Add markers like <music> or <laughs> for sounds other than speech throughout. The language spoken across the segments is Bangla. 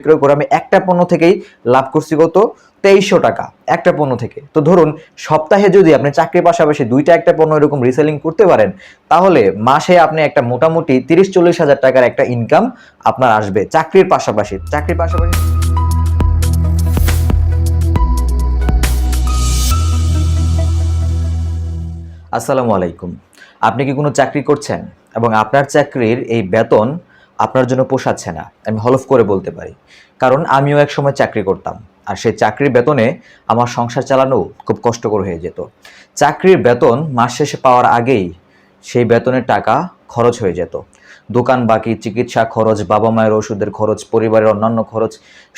বিক্রয় করে আমি একটা পণ্য থেকেই লাভ করছি কত? তেইশশো টাকা, একটা পণ্য থেকে। তো ধরুন, সপ্তাহে যদি আপনি চাকরির পাশাপাশি দুইটা একটা পণ্য এরকম রিসেলিং করতে পারেন, তাহলে মাসে আপনি একটা মোটামুটি তিরিশ চল্লিশ হাজার টাকার একটা ইনকাম আপনার আসবে চাকরির পাশাপাশি। চাকরির পাশাপাশি আসসালামু আলাইকুম। আপনি কি কোনো চাকরি করছেন? এবং আপনার চাকরির এই বেতন আপনার জন্য পোষাচ্ছে না, আমি হলফ করে বলতে পারি। কারণ আমিও এক সময় চাকরি করতাম, আর সেই চাকরির বেতনে আমার সংসার চালানো খুব কষ্টকর হয়ে যেত। চাকরির বেতন মাস শেষে পাওয়ার আগেই সেই বেতনের টাকা খরচ হয়ে যেত। দোকান বাকি, চিকিৎসা খরচ, বাবা মায়ের ওষুধের খরচ, পরিবারের অন্যান্য খরচ,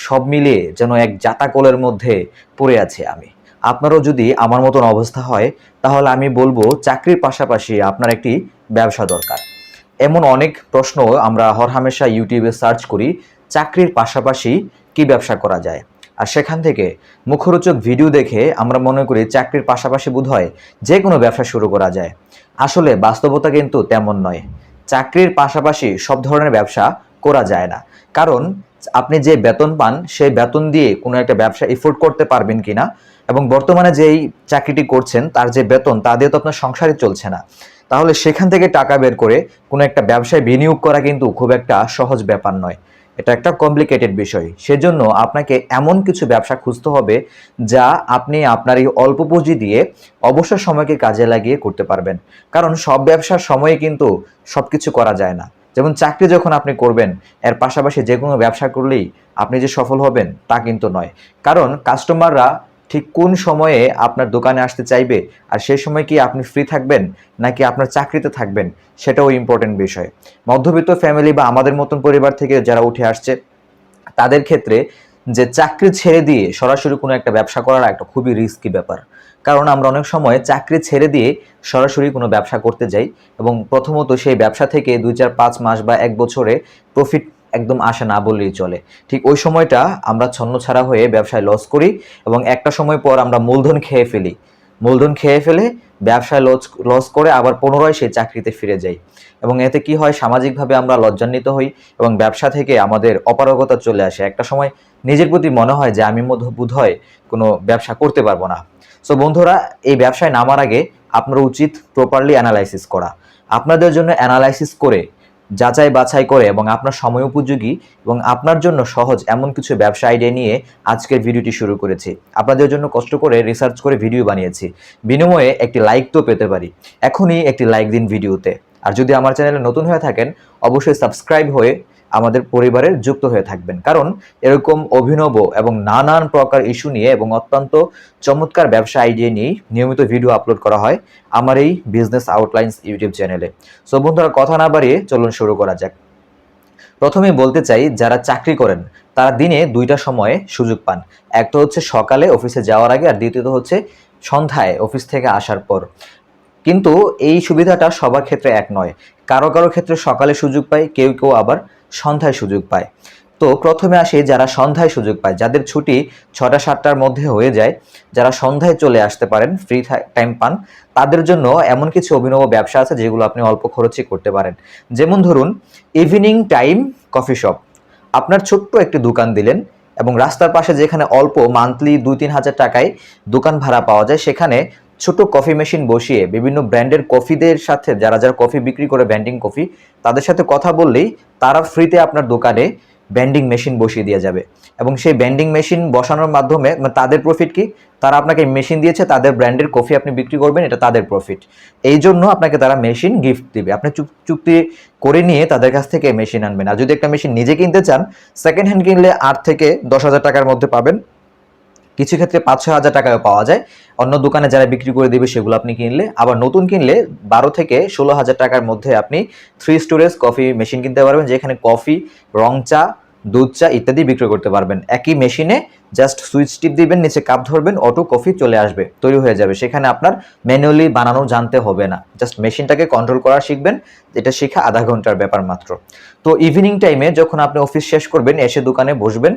সব মিলিয়ে যেন এক জাতাকলের মধ্যে পড়ে আছি আমি। আপনারও যদি আমার মতন অবস্থা হয়, তাহলে আমি বলব চাকরির পাশাপাশি আপনার একটি ব্যবসা দরকার। এমন অনেক প্রশ্ন আমরা হরহামেশা ইউটিউবে সার্চ করি, চাকরির পাশাপাশি কি ব্যবসা করা যায়? আর সেখান থেকে মুখরোচক ভিডিও দেখে আমরা মনে করি চাকরির পাশাপাশি বোধ হয় যে কোনো ব্যবসা শুরু করা যায়। আসলে বাস্তবতা কিন্তু তেমন নয়। চাকরির পাশাপাশি সব ধরনের ব্যবসা করা যায় না। কারণ আপনি যে বেতন পান, সেই বেতন দিয়ে কোনো একটা ব্যবসা এফোর্ড করতে পারবেন কিনা? এবং বর্তমানে যেই চাকরিটি করছেন, তার যে বেতন, তা দিয়ে তো আপনার সংসারই চলছে না। তাহলে সেখান থেকে টাকা বের করে কোনো একটা ব্যবসায় বিনিয়োগ করা কিন্তু খুব একটা সহজ ব্যাপার নয়। এটা একটা কমপ্লিকেটেড বিষয়। সেজন্য আপনাকে এমন কিছু ব্যবসা খুঁজতে হবে যা আপনি আপনার এই অল্প পুঁজি দিয়ে অবসর সময়কে কাজে লাগিয়ে করতে পারবেন। কারণ সব ব্যবসার সময়ে কিন্তু সব কিছু করা যায় না। যেমন চাকরি যখন আপনি করবেন, এর পাশাপাশি যে কোনো ব্যবসা করলেই আপনি যে সফল হবেন তা কিন্তু নয়। কারণ কাস্টমাররা ঠিক কোন সময়ে আপনার দোকানে আসতে চাইবে? আর সেই সময় কি আপনি ফ্রি থাকবেন? নাকি আপনার চাকরিতে থাকবেন? সেটাও ইম্পর্টেন্ট বিষয়। মধ্যবিত্ত ফ্যামিলি বা আমাদের মতন পরিবার থেকে যারা উঠে আসছে, তাদের ক্ষেত্রে যে চাকরি ছেড়ে দিয়ে সরাসরি কোনো একটা ব্যবসা করার একটা খুবই রিস্কি ব্যাপার। কারণ আমরা অনেক সময় চাকরি ছেড়ে দিয়ে সরাসরি কোনো ব্যবসা করতে যাই এবং প্রথমত সেই ব্যবসা থেকে দুই চার পাঁচ মাস বা এক বছরে প্রফিট একদম আসে না বললেই চলে। ঠিক ওই সময়টা আমরা ছন্ন ছাড়া হয়ে ব্যবসায় লস করি এবং একটা সময় পর আমরা মূলধন খেয়ে ফেলি। মূলধন খেয়ে ফেলে ব্যবসায় লস লস করে আবার পুনরায় সেই চাকরিতে ফিরে যাই। এবং এতে কি হয়? সামাজিকভাবে আমরা লজ্জান্বিত হই এবং ব্যবসা থেকে আমাদের অপারগতা চলে আসে। একটা সময় নিজের প্রতি মনে হয় যে আমি বোধ হয়, কোনো ব্যবসা করতে পারব না। সো বন্ধুরা, এই ব্যবসায় নামার আগে আপনার উচিত প্রপারলি অ্যানালাইসিস করা। আপনাদের জন্য অ্যানালাইসিস করে যাচাই বাছাই করে এবং আপনার সময় উপযোগী এবং আপনার জন্য সহজ এমন কিছু ব্যবসা আইডিয়া নিয়ে আজকের ভিডিওটি শুরু করেছি। আপনাদের জন্য কষ্ট করে রিসার্চ করে ভিডিও বানিয়েছি। বিনিময়ে একটি লাইক তো পেতে পারি। এখনই একটি লাইক দিন ভিডিওতে আর যদি আমার চ্যানেলে নতুন হয়ে থাকেন, অবশ্যই সাবস্ক্রাইব হয়ে আমাদের পরিবারের যুক্ত হয়ে থাকবেন। কারণ এরকম অভিনব এবং নানান প্রকার ইস্যু নিয়ে এবং অত্যন্ত চমৎকার ব্যবসা আইডিয়া নিয়ে নিয়মিত ভিডিও আপলোড করা হয় আমার এই বিজনেস আউটলাইন্স ইউটিউব চ্যানেলে। সো বন্ধুরা, কথা না বাড়িয়ে চলুন শুরু করা যাক। প্রথমে বলতে চাই, যারা চাকরি করেন, তারা দিনে দুইটা সময়ে সুযোগ পান। একটা হচ্ছে সকালে অফিসে যাওয়ার আগে আর দ্বিতীয়ত হচ্ছে সন্ধ্যায় অফিস থেকে আসার পর। কিন্তু এই সুবিধাটা সবার ক্ষেত্রে এক নয়। কারও কারও ক্ষেত্রে সকালে সুযোগ পায়, কেউ কেউ আবার সন্ধ্যায় সুযোগ পায়। তো প্রথমে আসে যারা সন্ধ্যায় সুযোগ পায়, যাদের ছুটি ছটা সাতটার মধ্যে হয়ে যায়, যারা সন্ধ্যায় চলে আসতে পারেন ফ্রি টাইম পান, তাদের জন্য এমন কিছু অভিনব ব্যবসা আছে যেগুলো আপনি অল্প খরচে করতে পারেন। যেমন ধরুন ইভিনিং টাইম কফি শপ আপনার ছোট্ট একটি দোকান দিলেন এবং রাস্তার পাশে যেখানে অল্প মান্থলি দুই তিন হাজার টাকায় দোকান ভাড়া পাওয়া যায়, সেখানে ছোট কফি মেশিন বসিয়ে বিভিন্ন ব্র্যান্ডের কফিদের সাথে, যারা যারা কফি বিক্রি করে ব্যান্ডিং কফি, তাদের সাথে কথা বললেই তারা ফ্রিতে আপনার দোকানে ব্যান্ডিং মেশিন বসিয়ে দেওয়া যাবে। এবং সেই ব্যান্ডিং মেশিন বসানোর মাধ্যমে মানে তাদের প্রফিট কি? তারা আপনাকে মেশিন দিয়েছে, তাদের ব্র্যান্ডের কফি আপনি বিক্রি করবেন, এটা তাদের প্রফিট এই জন্য আপনাকে তারা মেশিন গিফট দিবে। আপনি চুক্তি করে নিয়ে তাদের কাছ থেকে মেশিন আনবেন। আর যদি একটা মেশিন নিজে কিনতে চান সেকেন্ড হ্যান্ড কিনলে আট থেকে দশ হাজার টাকার মধ্যে পাবেন। কিছু ক্ষেত্রে পাঁচ ছয় হাজার টাকায় পাওয়া যায়। অন্য দোকানে যারা বিক্রি করে দেবে সেগুলো আপনি কিনলে, আবার নতুন কিনলে বারো থেকে ষোলো হাজার টাকার মধ্যে আপনি থ্রি স্টোরেজ কফি মেশিন কিনতে পারবেন, যেখানে কফি রং চা দুধ, চা ইত্যাদি বিক্রয় করতে পারবেন। একই মেশিনে জাস্ট সুইচ টিপ দিবেন, নিচে কাপ ধরবেন অটো কফি চলে আসবে, তৈরি হয়ে যাবে। সেখানে আপনার ম্যানুয়ালি বানানো জানতে হবে না। জাস্ট মেশিনটাকে কন্ট্রোল করা শিখবেন, এটা শেখা আধা ঘণ্টার ব্যাপার মাত্র। তো ইভিনিং টাইমে যখন আপনি অফিস শেষ করবেন, এসে দোকানে বসবেন,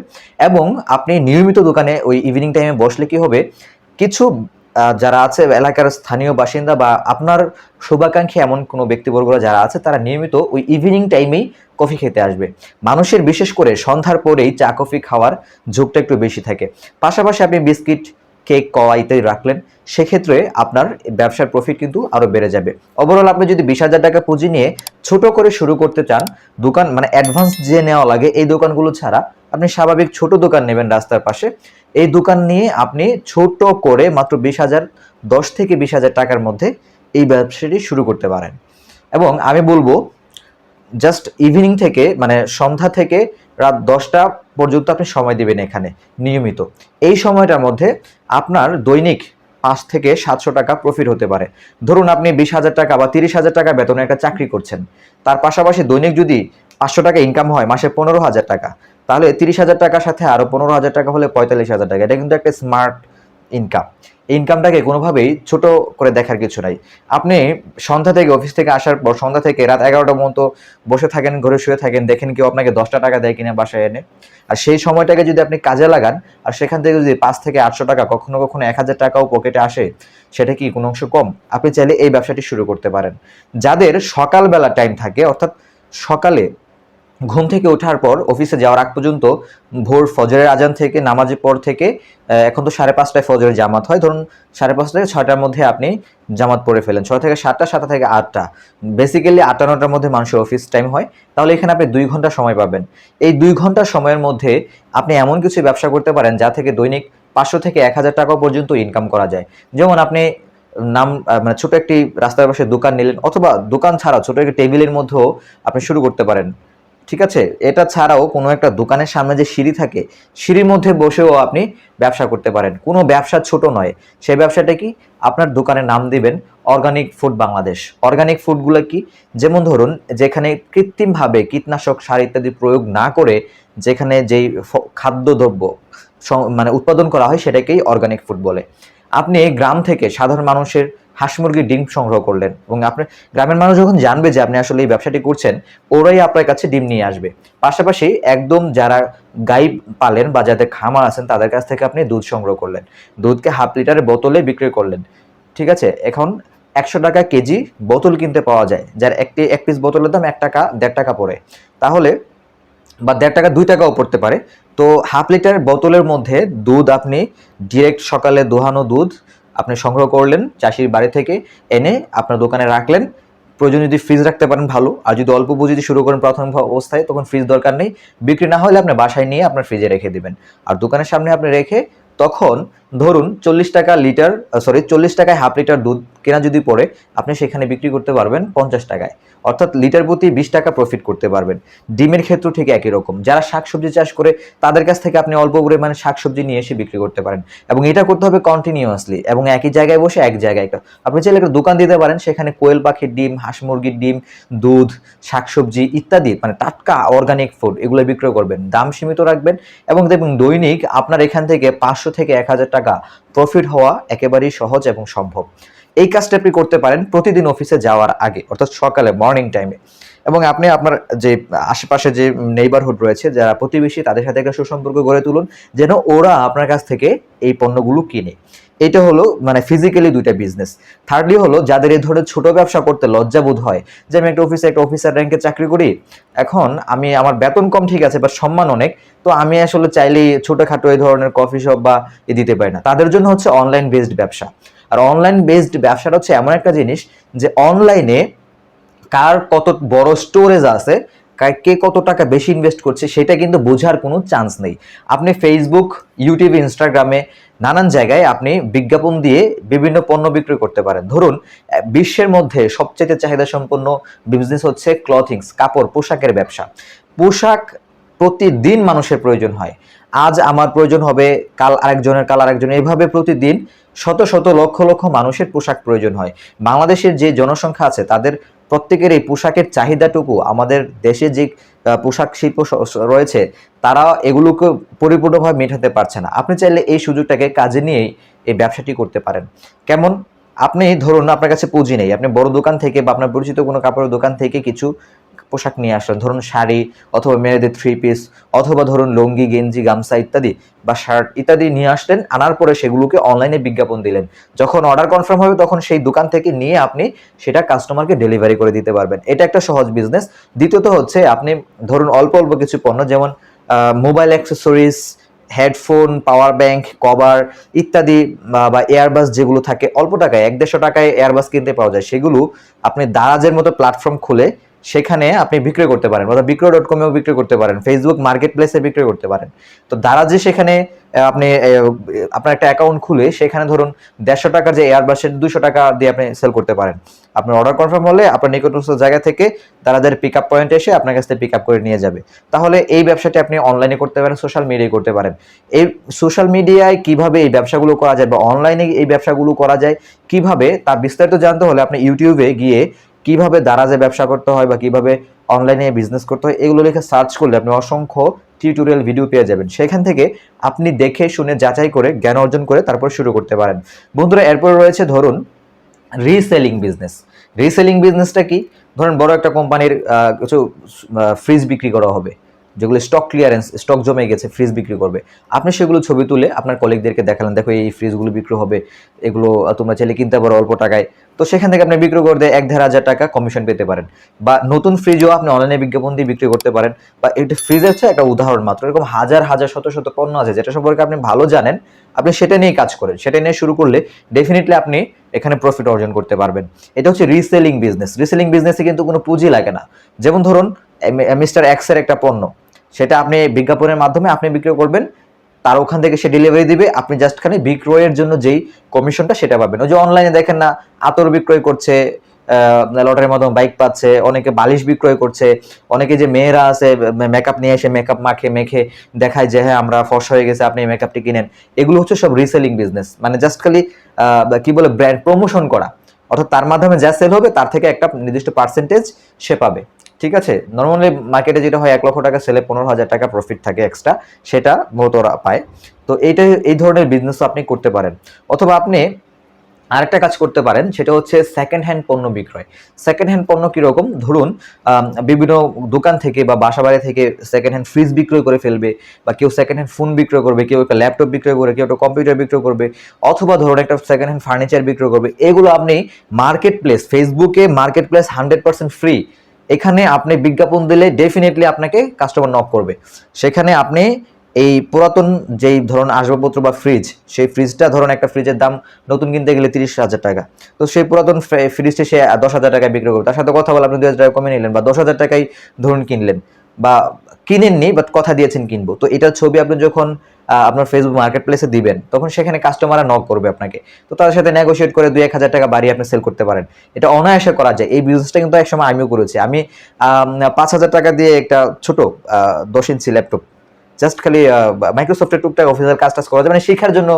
এবং আপনি নিয়মিত দোকানে ওই ইভিনিং টাইমে বসলে কি হবে, কিছু যারা আছে, এলাকার স্থানীয় বাসিন্দা বা আপনার শুভাকাঙ্ক্ষী এমন কোনো ব্যক্তিবর্গরা যারা আছে, তারা নিয়মিত ওই ইভিনিং টাইমেই কফি খেতে আসবে। মানুষের বিশেষ করে সন্ধ্যার পরেই চা কফি খাওয়ার ঝোঁকটা একটু বেশি থাকে। পাশাপাশি আপনি বিস্কিট, কেক কওয়া ইত্যাদি রাখলেন, সেক্ষেত্রে আপনার ব্যবসার প্রফিট কিন্তু আরও বেড়ে যাবে। ওভারঅল আপনি যদি বিশ হাজার টাকা পুঁজি নিয়ে ছোট করে শুরু করতে চান, দোকান মানে অ্যাডভান্স যে নেওয়া লাগে, এই দোকানগুলো ছাড়া আপনি স্বাভাবিক ছোট দোকান নেবেন রাস্তার পাশে। এই দোকান নিয়ে আপনি ছোট করে মাত্র বিশ হাজার, দশ থেকে বিশ হাজার টাকার মধ্যে এই ব্যবসাটি শুরু করতে পারেন। এবং আমি বলব জাস্ট ইভিনিং থেকে মানে সন্ধ্যা থেকে রাত দশটা পর্যন্ত আপনি সময় দিবেন এখানে, নিয়মিত। এই সময়টার মধ্যে আপনার দৈনিক পাঁচ থেকে সাতশো টাকা প্রফিট হতে পারে। ধরুন আপনি বিশ হাজার টাকা বা তিরিশ হাজার টাকা বেতনে একটা চাকরি করছেন। তার পাশাপাশি দৈনিক যদি পাঁচশো টাকা ইনকাম হয়, মাসে পনেরো হাজার টাকা। তাহলে তিরিশ হাজার টাকার সাথে আরও পনেরো হাজার টাকা হলে পঁয়তাল্লিশ হাজার টাকা। এটা কিন্তু একটা স্মার্ট ইনকাম ইনকামটাকে কোনোভাবেই ছোট করে দেখার কিছু নাই। আপনি সন্ধ্যা থেকে অফিস থেকে আসার পর, সন্ধ্যা থেকে রাত এগারোটা পর্যন্ত বসে থাকেন, ঘরে শুয়ে থাকেন, দেখেন কেউ আপনাকে দশটা টাকা দেয় কিনা বাসায় এনে। আর সেই সময়টাকে যদি আপনি কাজে লাগান, আর সেখান থেকে যদি পাঁচ থেকে আটশো টাকা, কখনো কখনো এক হাজার টাকাও পকেটে আসে, সেটা কি কোনো অংশ কম? আপনি চাইলে এই ব্যবসাটি শুরু করতে পারেন। যাদের সকালবেলা টাইম থাকে, অর্থাৎ সকালে ঘুম থেকে ওঠার পর অফিসে যাওয়ার আগ পর্যন্ত ভোর ফজরের আজান থেকে, নামাজের পর থেকে এখন তো সাড়ে পাঁচটায় ফজরের জামাত হয়। ধরুন সাড়ে পাঁচটা থেকে ছয়টার মধ্যে আপনি জামাত পড়ে ফেলেন। ছয় থেকে সাতটা সাতটা থেকে আটটা। বেসিক্যালি আটটা নটার মধ্যে মানুষের অফিস টাইম হয়। তাহলে এখানে আপনি দুই ঘণ্টা সময় পাবেন। এই দুই ঘণ্টা সময়ের মধ্যে আপনি এমন কিছু ব্যবসা করতে পারেন, যা থেকে দৈনিক পাঁচশো থেকে এক হাজার টাকা পর্যন্ত ইনকাম করা যায়। যেমন আপনি নাম মানে ছোট একটি রাস্তার পাশে দোকান নিলেন, অথবা দোকান ছাড়া ছোট একটি টেবিলের মধ্যেও আপনি শুরু করতে পারেন। ঠিক আছে? এটা ছাড়াও কোনো একটা দোকানের সামনে যে সিঁড়ি থাকে, সিঁড়ির মধ্যে বসেও আপনি ব্যবসা করতে পারেন। কোনো ব্যবসা ছোট নয়। সেই ব্যবসাটা কি? আপনার দোকানের নাম দিবেন অর্গানিক ফুড বাংলাদেশ। অর্গানিক ফুডগুলো কি? যেমন ধরুন, যেখানে কৃত্রিমভাবে কীটনাশক, সার ইত্যাদি প্রয়োগ না করে যেখানে যেই খাদ্যদ্রব্য মানে উৎপাদন করা হয়, সেটাকেই অর্গানিক ফুড বলে। আপনি গ্রাম থেকে সাধারণ মানুষের হাঁস মুরগির ডিম সংগ্রহ করলেন এবং আপনি গ্রামের মানুষ যখন জানবে যে আপনি আসলে এই ব্যবসাটি করছেন, ওরাই আপনার কাছে ডিম নিয়ে আসবে। পাশাপাশি একদম যারা গাই পালেন বা যাদের খামার আছেন, তাদের কাছ থেকে আপনি দুধ সংগ্রহ করলেন। দুধকে হাফ লিটারের বোতলে বিক্রি করলেন। ঠিক আছে? এখন একশো টাকা কেজি বোতল কিনতে পাওয়া যায়, যার একটি, এক পিস বোতলের দাম এক টাকা, দেড় টাকা পড়ে। তাহলে বা দেড় টাকা, দুই টাকাও পড়তে পারে। তো হাফ লিটার বোতলের মধ্যে দুধ আপনি ডিরেক্ট সকালে দোহানো দুধ আপনি সংগ্রহ করলেন, চাষির বাড়ি থেকে এনে আপনার দোকানে রাখলেন। প্রয়োজন যদি ফ্রিজ রাখতে পারেন, ভালো। আর যদি অল্প পুঁজি যদি শুরু করেন প্রথম অবস্থায়, তখন ফ্রিজ দরকার নেই। বিক্রি না হলে আপনি বাসায় নিয়ে আপনার ফ্রিজে রেখে দিবেন। আর দোকানের সামনে আপনি রেখে তখন ধরুন চল্লিশ টাকা লিটার সরি চল্লিশ টাকায় হাফ লিটার দুধ কেনা যদি পড়ে, আপনি সেখানে বিক্রি করতে পারবেন পঞ্চাশ টাকায়। অর্থাৎ লিটার প্রতি বিশ টাকা প্রফিট করতে পারবেন। ডিমের ক্ষেত্রেও ঠিক একই রকম। যারা শাকসবজি চাষ করে, তাদের কাছ থেকে আপনি অল্প পরিমাণে শাকসবজি নিয়ে এসে বিক্রি করতে পারেন। এবং এটা করতে হবে কন্টিনিউয়াসলি এবং একই জায়গায় বসে এক জায়গায় আপনি চাইলে একটা দোকান দিতে পারেন, সেখানে কোয়েল পাখির ডিম, হাঁস মুরগির ডিম, দুধ, শাকসবজি ইত্যাদি মানে টাটকা অর্গানিক ফুড এগুলো বিক্রয় করবেন। দাম সীমিত রাখবেন এবং দেখবেন দৈনিক আপনার এখান থেকে পাঁচশো থেকে এক হাজার টাকা প্রফিট হওয়া একেবারেই সহজ এবং সম্ভব। এই কাজটা আপনি করতে পারেন প্রতিদিন অফিসে যাওয়ার আগে, অর্থাৎ সকালে মর্নিং টাইমে এবং আপনি আপনার যে আশেপাশে যে নেইবারহুড রয়েছে, যারা প্রতিবেশী, তাদের সাথে একটা সুসম্পর্ক গড়ে তুলুন, যেন ওরা আপনার কাছ থেকে এই পণ্যগুলো কিনে। এটা হলো মানে ফিজিক্যালি দুইটা বিজনেস থার্ডলি হলো যাদের এই ধরনের ছোট ব্যবসা করতে লজ্জাবোধ হয়, যে আমি একটা অফিসে একটা অফিসার র্যাঙ্কে চাকরি করি, এখন আমি আমার বেতন কম ঠিক আছে বা সম্মান অনেক, তো আমি আসলে চাইলেই ছোটোখাটো এই ধরনের কফি শপ বা এ দিতে পারি না। তাদের জন্য হচ্ছে অনলাইন বেসড ব্যবসা। আর অনলাইন বেসড ব্যবসাটা হচ্ছে এমন একটা জিনিস যে অনলাইনে কার কত বড় স্টোরেজ আছে কে কত টাকা বেশি ইনভেস্ট করছে সেটা কিন্তু বোঝার কোনো চান্স নেই। আপনি ফেসবুক ইউটিউব ইনস্টাগ্রামে নানান জায়গায় আপনি বিজ্ঞাপন দিয়ে বিভিন্ন পণ্য বিক্রি করতে পারেন। ধরুন বিশ্বের মধ্যে সবচেয়ে চাহিদা সম্পন্ন বিজনেস হচ্ছে ক্লথিংস কাপড়, পোশাকের ব্যবসা। পোশাক প্রতিদিন মানুষের প্রয়োজন হয়। আজ আমার প্রয়োজন হবে, কাল আরেকজনের কাল আরেকজনের এভাবে প্রতিদিন শত শত লক্ষ লক্ষ মানুষের পোশাক প্রয়োজন হয়। বাংলাদেশের যে জনসংখ্যা আছে, তাদের প্রত্যেকের এই পোশাকের চাহিদাটুকু আমাদের দেশে যে পোশাক শিল্প রয়েছে, তারা এগুলোকে পরিপূর্ণভাবে মেটাতে পারছে না। আপনি চাইলে এই সুযোগটাকে কাজে নিয়েই এই ব্যবসাটি করতে পারেন। কেমন? আপনি ধরুন, আপনার কাছে পুঁজি নেই, আপনি বড় দোকান থেকে বা আপনার পরিচিত কোনো কাপড়ের দোকান থেকে কিছু পোশাক নিয়ে আসলেন। ধরুন শাড়ি অথবা মেয়েদের থ্রি পিস অথবা ধরুন লুঙ্গি, গেঞ্জি, গামছা ইত্যাদি বা শার্ট ইত্যাদি নিয়ে আসলেন। আনার পরে সেগুলোকে অনলাইনে বিজ্ঞাপন দিলেন। যখন অর্ডার কনফার্ম হবে, তখন সেই দোকান থেকে নিয়ে আপনি সেটা কাস্টমারকে ডেলিভারি করে দিতে পারবেন। এটা একটা সহজ বিজনেস দ্বিতীয়ত হচ্ছে, আপনি ধরুন অল্প অল্প কিছু পণ্য যেমন mobile accessories headphone power bank cover ইত্যাদি, বা- এয়ারবাস যেগুলো থাকে, অল্প টাকায়, এক দেড়শো টাকায় এয়ারবাস কিনতে পাওয়া যায়। সেগুলো আপনি দারাজের মতো প্ল্যাটফর্ম খুলে সেখানে আপনি বিক্রয় করতে পারেন, অর্থাৎ বিক্রয় ডট কমেও বিক্রয় করতে পারেন ফেসবুক মার্কেট প্লেসে বিক্রি করতে পারেন। তো দারাজে সেখানে আপনি আপনার একটা অ্যাকাউন্ট খুলে সেখানে ধরুন দেড়শো টাকার যে এয়ারবাসের দুশো টাকা দিয়ে আপনি সেল করতে পারেন। আপনার অর্ডার কনফার্ম হলে আপনার নিকটস্থ জায়গা থেকে তাদের পিক আপ পয়েন্টে এসে আপনার কাছ থেকে পিক আপ করে নিয়ে যাবে। তাহলে এই ব্যবসাটি আপনি অনলাইনে করতে পারেন সোশ্যাল মিডিয়ায় করতে পারেন। এই সোশ্যাল মিডিয়ায় কীভাবে এই ব্যবসাগুলো করা যায় বা অনলাইনে এই ব্যবসাগুলো করা যায়, কীভাবে তার বিস্তারিত জানতে হলে আপনি ইউটিউবে গিয়ে কীভাবে দারাজে ব্যবসা করতে হয় বা কীভাবে অনলাইনে বিজনেস করতে হয়, এগুলো লিখে সার্চ করলে আপনি অসংখ্য টিউটোরিয়াল ভিডিও পেয়ে যাবেন। সেখান থেকে আপনি দেখে, শুনে, যাচাই করে, জ্ঞান অর্জন করে তারপর শুরু করতে পারেন। বন্ধুরা, এরপর রয়েছে ধরুন রিসেলিং বিজনেস রিসেলিং বিজনেসটা কি? ধরুন বড় একটা কোম্পানির কিছু ফ্রিজ বিক্রি করা হবে। যেগুলো স্টক ক্লিয়ারেন্স স্টক জমে গেছে ফ্রিজ বিক্রি করবে। আপনি সেগুলো ছবি তুলে আপনার কলিগদেরকে দেখালেন, দেখো এই ফ্রিজগুলো বিক্রি হবে, এগুলো তোমরা চাইলে কিনতে পারো অল্প টাকায়। তো সেখান থেকে আপনি বিক্রি করতে এক দেড় হাজার টাকা কমিশন পেতে পারেন। বা নতুন ফ্রিজও আপনি অনলাইনে বিজ্ঞাপন দিয়ে বিক্রি করতে পারেন। বা এটা ফ্রিজ হচ্ছে একটা উদাহরণ মাত্র, এরকম হাজার হাজার, শত শত পণ্য আছে, যেটা সম্পর্কে আপনি ভালো জানেন, আপনি সেটা নিয়ে কাজ করেন। সেটা নিয়ে শুরু করলে ডেফিনেটলি আপনি এখানে প্রফিট অর্জন করতে পারবেন। এটা হচ্ছে রিসেলিং বিজনেস রিসেলিং বিজনেসে কিন্তু কোনো পুঁজি লাগে না। যেমন ধরুন মিস্টার এক্সের একটা পণ্য। সেটা আপনি বিজ্ঞাপনের মাধ্যমে আপনি বিক্রি করবেন, তার ওখান থেকে সে ডেলিভারি দিবে, আপনি জাস্ট খালি বিক্রয়ের জন্য যেই কমিশনটা সেটা পাবেন। ওই যে অনলাইনে দেখেন না, আতর বিক্রয় করছে লটারির মাধ্যমে বাইক পাচ্ছে, অনেকে বালিশ বিক্রয় করছে, অনেকে যে মেয়েরা আছে মেকআপ নিয়ে এসে মেকআপ মাখে, মেখে দেখায় যে হ্যাঁ আমরা ফর্সা হয়ে গেছে, আপনি মেকআপটি কিনেন। এগুলো হচ্ছে সব রিসেলিং বিজনেস মানে জাস্ট খালি কি বলে ব্র্যান্ড প্রমোশন করা। অর্থাৎ তার মাধ্যমে যা সেল হবে, তার থেকে একটা নির্দিষ্ট পার্সেন্টেজ সে পাবে। ঠিক আছে? নর্মালি মার্কেটে যেটা হয়, এক লক্ষ টাকা সেলে পনেরো হাজার টাকা প্রফিট থাকে এক্সট্রা সেটা মূলত ওরা পায়। তো এইটা, এই ধরনের বিজনেস আপনি করতে পারেন। অথবা আপনি আরেকটা কাজ করতে পারেন, সেটা হচ্ছে সেকেন্ড হ্যান্ড পণ্য বিক্রয়। সেকেন্ড হ্যান্ড পণ্য কীরকম? ধরুন বিভিন্ন দোকান থেকে বা বাসা বাড়ি থেকে সেকেন্ড হ্যান্ড ফ্রিজ বিক্রয় করে ফেলবে, বা কেউ সেকেন্ড হ্যান্ড ফোন বিক্রয় করবে, কেউ একটা ল্যাপটপ বিক্রয় করবে কেউ একটা কম্পিউটার বিক্রয় করবে, অথবা ধরুন একটা সেকেন্ড হ্যান্ড ফার্নিচার বিক্রয় করবে। এগুলো আপনি মার্কেট প্লেস ফেসবুকে market place hundred percent free এখানে আপনি বিজ্ঞাপন দিলে ডেফিনেটলি আপনাকে কাস্টমার নক করবে। সেখানে আপনি এই পুরাতন যেই ধরুন আসবাবপত্র বা ফ্রিজ সেই ফ্রিজটা ধরুন একটা ফ্রিজের দাম নতুন কিনতে গেলে তিরিশ হাজার টাকা। তো সেই পুরাতন ফ্রিজটি সে দশ হাজার টাকায় বিক্রি করবে। তার সাথে কথা বলে আপনি দু হাজার টাকা কমে নিলেন বা দশ হাজার টাকায় ধরুন কিনলেন। বা কিনেননি বাট কথা দিয়েছেন কিনবো। তো এটার ছবি আপনি যখন আপনার ফেসবুক মার্কেট প্লেসে দিবেন, তখন সেখানে কাস্টমাররা নক করবে আপনাকে। তো তাদের সাথে নেগোশিয়েট করে দুই এক হাজার টাকা বাড়িয়ে আপনি সেল করতে পারেন। এটা অনায়াসে করা যায়। এই বিজনেসটা কিন্তু একসময় আমিও করেছি। আমি পাঁচ হাজার টাকা দিয়ে একটা ছোট দশ ইঞ্চি ল্যাপটপ জাস্ট খালি মাইক্রোসফটের টুকটাক অফিসের কাজ টাজ করা যায়। মানে শেখার জন্য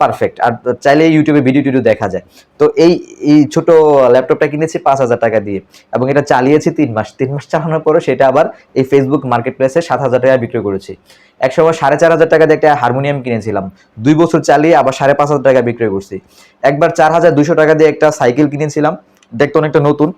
পারফেক্ট আর চাইলে ইউটিউবে ভিডিও টিডিও দেখা যায়। তো এই এই ছোট ল্যাপটপটা কিনেছি পাঁচ হাজার টাকা দিয়ে এবং এটা চালিয়েছি তিন মাস। তিন মাস চালানোর পরে সেটা আবার এই ফেসবুক মার্কেট প্লেসে সাত হাজার টাকা বিক্রি করেছি। এক সময় সাড়ে চার হাজার টাকা দিয়ে একটা হারমোনিয়াম কিনেছিলাম। দুই বছর চালিয়ে আবার সাড়ে পাঁচ হাজার টাকা বিক্রি করছি। একবার চার হাজার দুশো টাকা দিয়ে একটা সাইকেল কিনেছিলাম। দেখতে অনেকটা নতুন।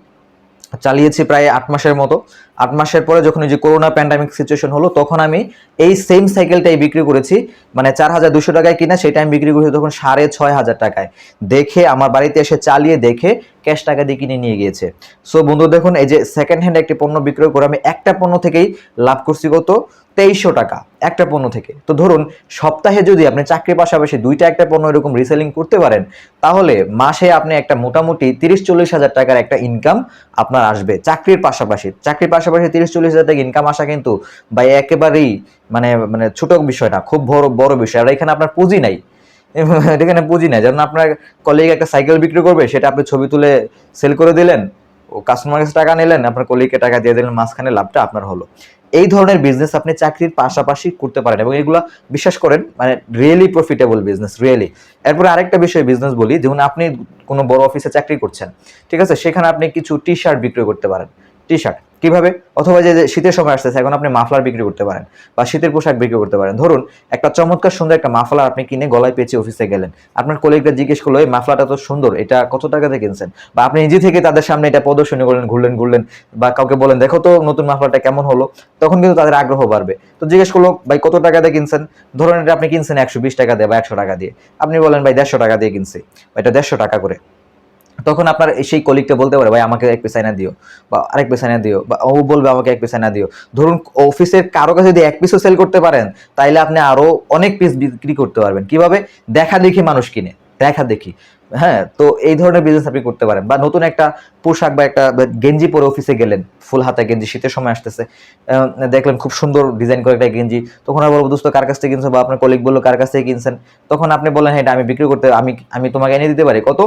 চালিয়েছি প্রায় আট মাসের মতো। আট মাসের পরে যখন এই যে করোনা প্যান্ডামিক সিচুয়েশন হলো, তখন আমি এই সেম সাইকেলটাই বিক্রি করেছি। মানে চার হাজার দুশো টাকায় কিনা সেটা আমি বিক্রি করেছি তখন সাড়ে ছয় হাজার টাকায়। দেখে, আমার বাড়িতে এসে চালিয়ে দেখে ক্যাশ টাকা দিয়ে কিনে নিয়ে গিয়েছে। সো বন্ধু, দেখুন, এই যে সেকেন্ড হ্যান্ড একটি পণ্য বিক্রয় করে আমি একটা পণ্য থেকেই লাভ করছি কত? তেইশশো টাকা, একটা পণ্য থেকে। তো ধরুন, সপ্তাহে যদি আপনি চাকরির পাশাপাশি দুইটা একটা পণ্য এরকম রিসেলিং করতে পারেন, তাহলে মাসে আপনি একটা মোটামুটি তিরিশ চল্লিশ হাজার টাকার একটা ইনকাম আপনার আসবে। চাকরির পাশাপাশি চাকরির পাশাপাশি তিরিশ, চল্লিশ হাজার টাকা ইনকাম আসা কিন্তু বা একেবারেই মানে মানে ছোট বিষয় না, খুব বড় বড় বিষয়। আর এখানে আপনার পুঁজি নাই। <laughs> এখানে পুঁজি নাই। যেমন আপনার কলিগ একটা সাইকেল বিক্রি করবে, সেটা আপনি ছবি তুলে সেল করে দিলেন, ও কাস্টমার কাছে টাকা নিলেন, আপনার কলিগকে টাকা দিয়ে দিলেন, মাঝখানে লাভটা আপনার হলো। এই ধরনের বিজনেস আপনি চাকরির পাশাপাশি করতে পারেন এবং এগুলো, বিশ্বাস করেন মানে রিয়েলি প্রফিটেবল বিজনেস রিয়েলি এরপরে আরেকটা বিষয় বিজনেস বলি, যেমন আপনি কোনো বড় অফিসে চাকরি করছেন, ঠিক আছে? সেখানে আপনি কিছু টি শার্ট বিক্রি করতে পারেন। টি শার্ট কীভাবে? অথবা যে শীতের সময় আসতেছে, এখন আপনি মাফলার বিক্রি করতে পারেন বা শীতের পোশাক বিক্রি করতে পারেন। ধরুন, একটা চমৎকার সুন্দর একটা মাফলার আপনি কিনে গলায় পেঁচে অফিসে গেলেন। আপনার কলিগরা জিজ্ঞেস করল, এই মাফলাটা তো সুন্দর, এটা কত টাকাতে কিনছেন? বা আপনি নিজে থেকে তাদের সামনে এটা প্রদর্শনী করলেন, ঘুরলেন ঘুরলেন বা কাউকে বলেন দেখো তো নতুন মাফলাটা কেমন হলো? তখন কিন্তু তাদের আগ্রহ বাড়বে। তো জিজ্ঞেস করল, ভাই, কত টাকাতে কিনছেন? ধরুন, এটা আপনি কিনছেন একশো বিশ টাকা দিয়ে বা একশো টাকা দিয়ে। আপনি বলেন ভাই, দেড়শো টাকা দিয়ে কিনছি। এটা দেড়শো টাকা করে। তখন আপনার সেই কলিগটা বলতে পারে, ভাই, আমাকে এক পিস আইনা দিও। বা, আরেক পিস আইনা দিও। বা, ও বলবে আমাকে এক পিস আইনা দিও। ধরুন অফিসের কারও কাছে যদি এক পিসও সেল করতে পারেন, তাইলে আপনি আরও অনেক পিস বিক্রি করতে পারবেন। কীভাবে? দেখা দেখি মানুষ কিনে। দেখা দেখি। হ্যাঁ তো এই ধরনের বিজনেস আপনি করতে পারেন। বা নতুন একটা পোশাক বা একটা গেঞ্জি পরে অফিসে গেলেন, ফুল হাতা গেঞ্জি, শীতের সময় আসতেছে দেখলেন খুব সুন্দর ডিজাইন করে একটা গেঞ্জি, তখন আর বলব, দোস্ত, কার কাছ থেকে কিনছো? বা আপনার কলিগ বলল, কার কাছ থেকে কিনছেন? তখন আপনি বললেন হ্যাঁ এটা আমি বিক্রি করতে, আমি আমি তোমাকে এনে দিতে পারি। কত?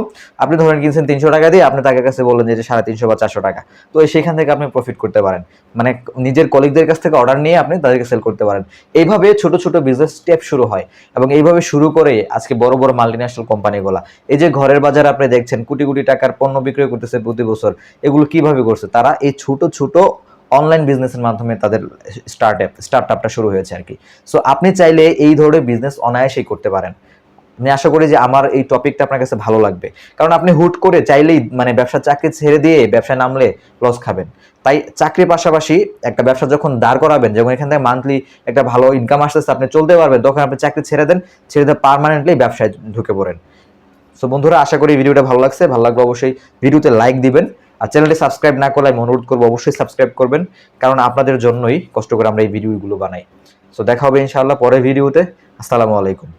আপনি ধরেন কিনছেন তিনশো টাকা দিয়ে, আপনি তাদের কাছে বললেন যে সাড়ে তিনশো বা চারশো টাকা। তো সেখান থেকে আপনি প্রফিট করতে পারেন। মানে নিজের কলিগদের কাছ থেকে অর্ডার নিয়ে আপনি তাদেরকে সেল করতে পারেন। এইভাবে ছোট ছোট বিজনেস স্টেপ শুরু হয়। এবং এইভাবে শুরু করে আজকে বড় বড় মাল্টিন্যাশনাল কোম্পানিগুলা এই যে ঘরের বাজার আপনি দেখছেন, কোটি কোটি টাকার পণ্য বিক্রয় করতেছে প্রতি বছর। এগুলো কীভাবে করছে? তারা এই ছোট ছোট অনলাইন বিজনেসের মাধ্যমে তাদের স্টার্ট স্টার্ট আপটা শুরু হয়েছে আর কি। সো আপনি চাইলে এই ধরনের বিজনেস অনায়াসেই করতে পারেন। আমি আশা করি যে আমার এই টপিকটা আপনার কাছে ভালো লাগবে। কারণ আপনি হুট করে চাইলেই মানে ব্যবসা চাকরি ছেড়ে দিয়ে ব্যবসায় নামলে লস খাবেন। তাই চাকরির পাশাপাশি একটা ব্যবসা যখন দাঁড় করাবেন, যখন এখান থেকে মান্থলি একটা ভালো ইনকাম আসতেছে, আপনি চলতে পারবেন, তখন আপনি চাকরি ছেড়ে দেন, ছেড়ে দিয়ে পারমানেন্টলি ব্যবসায় ঢুকে পড়েন। সো বন্ধুরা, আশা করি ভিডিওটা ভালো লাগছে। ভালো লাগবে অবশ্যই ভিডিওতে লাইক দিবেন। আর চ্যানেলটি সাবস্ক্রাইব না করলে আমি অনুরোধ করব, অবশ্যই সাবস্ক্রাইব করবেন। কারণ আপনাদের জন্যই কষ্ট করে আমরা এই ভিডিওগুলো বানাই। সো দেখা হবে ইনশাআল্লাহ পরের ভিডিওতে। আসসালামু আলাইকুম।